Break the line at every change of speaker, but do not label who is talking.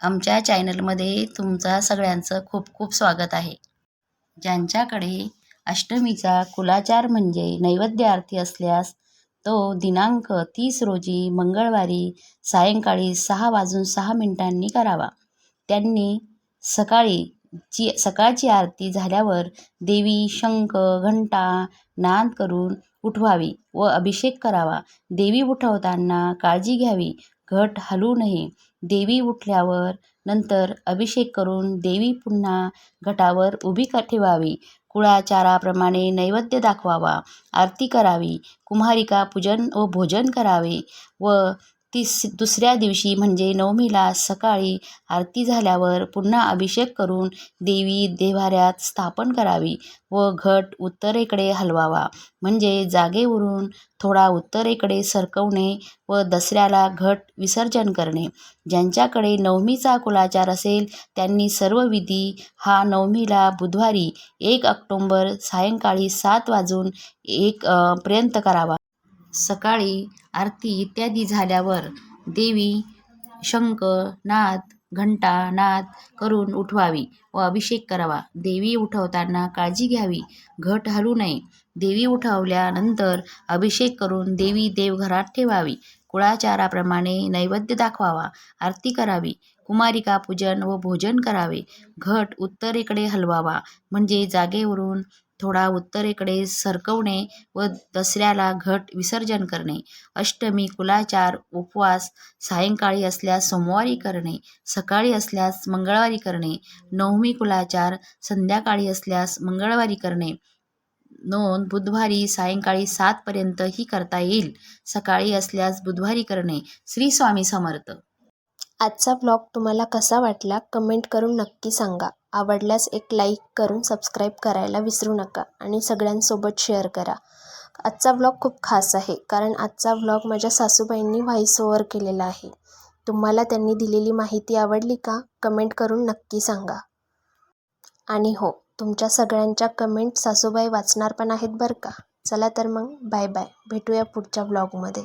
आमच्या चॅनलमध्ये तुमचा सगळ्यांचं खूप खूप स्वागत आहे. ज्यांच्याकडे अष्टमीचा कुलाचार म्हणजे नैवेद्य आरती असल्यास तो दिनांक तीस रोजी मंगळवारी सायंकाळी सहा वाजून सहा मिनिटांनी करावा. त्यांनी सकाळी ची सकाळची आरती झाल्यावर देवी शंख घंटा नाद करून उठवावी व अभिषेक करावा. देवी उठवताना काळजी घ्यावी घट हलवू नये. देवी उठल्यावर नंतर अभिषेक करून देवी पुन्हा घटावर उभी का ठेवावी. कुळाचाराप्रमाणे नैवेद्य दाखवावा. आरती करावी. कुमारिका पूजन व भोजन करावे व तीस दुसऱ्या दिवशी म्हणजे नवमीला सकाळी आरती झाल्यावर पुन्हा अभिषेक करून देवी देव्हाऱ्यात स्थापन करावी व घट उत्तरेकडे हलवावा. म्हणजे जागेवरून थोडा उत्तरेकडे सरकवणे व दसऱ्याला घट विसर्जन करणे. ज्यांच्याकडे नवमीचा कुलाचार असेल त्यांनी सर्व विधी हा नवमीला बुधवारी एक ऑक्टोंबर सायंकाळी सात वाजून एक पर्यंत करावा. सकाळी आरती इत्यादी झाल्यावर देवी शंख नाद घंटा नाद करून उठवावी व अभिषेक करावा. देवी उठवताना काळजी घ्यावी. घट हलू नये. देवी उठवल्यानंतर अभिषेक करून देवी देवघरात ठेवावी. कुळाचाराप्रमाणे नैवेद्य दाखवावा. आरती करावी. कुमारिका पूजन व भोजन करावे. घट उत्तरेकडे हलवावा. म्हणजे जागेवरून थोडा उत्तरेकडे सरकवणे व दसऱ्याला घट विसर्जन करणे. अष्टमी कुलाचार उपवास सायंकाळी असल्यास सोमवारी करणे सकाळी असल्यास मंगळवारी करणे नवमी कुलाचार संध्याकाळी असल्यास मंगळवारी करणे. नोंद बुधवारी सायंकाळी सातपर्यंतही करता येईल. सकाळी असल्यास बुधवारी करणे. श्री स्वामी समर्थ.
आजचा ब्लॉग तुम्हाला कसा वाटला? कमेंट करून नक्की सांगा. आवडल्यास एक लाईक करून सबस्क्राईब करायला विसरू नका आणि सगळ्यांसोबत शेअर करा. आजचा व्लॉग खूप खास आहे कारण आजचा व्लॉग माझ्या सासूबाईंनी व्हॉईस ओव्हर केलेला आहे. तुम्हाला त्यांनी दिलेली माहिती आवडली का? कमेंट करून नक्की सांगा. आणि हो तुमच्या सगळ्यांच्या कमेंट सासूबाई वाचणार पण आहेत बरं का? चला तर मग बाय बाय भेटूया पुढच्या व्लॉगमध्ये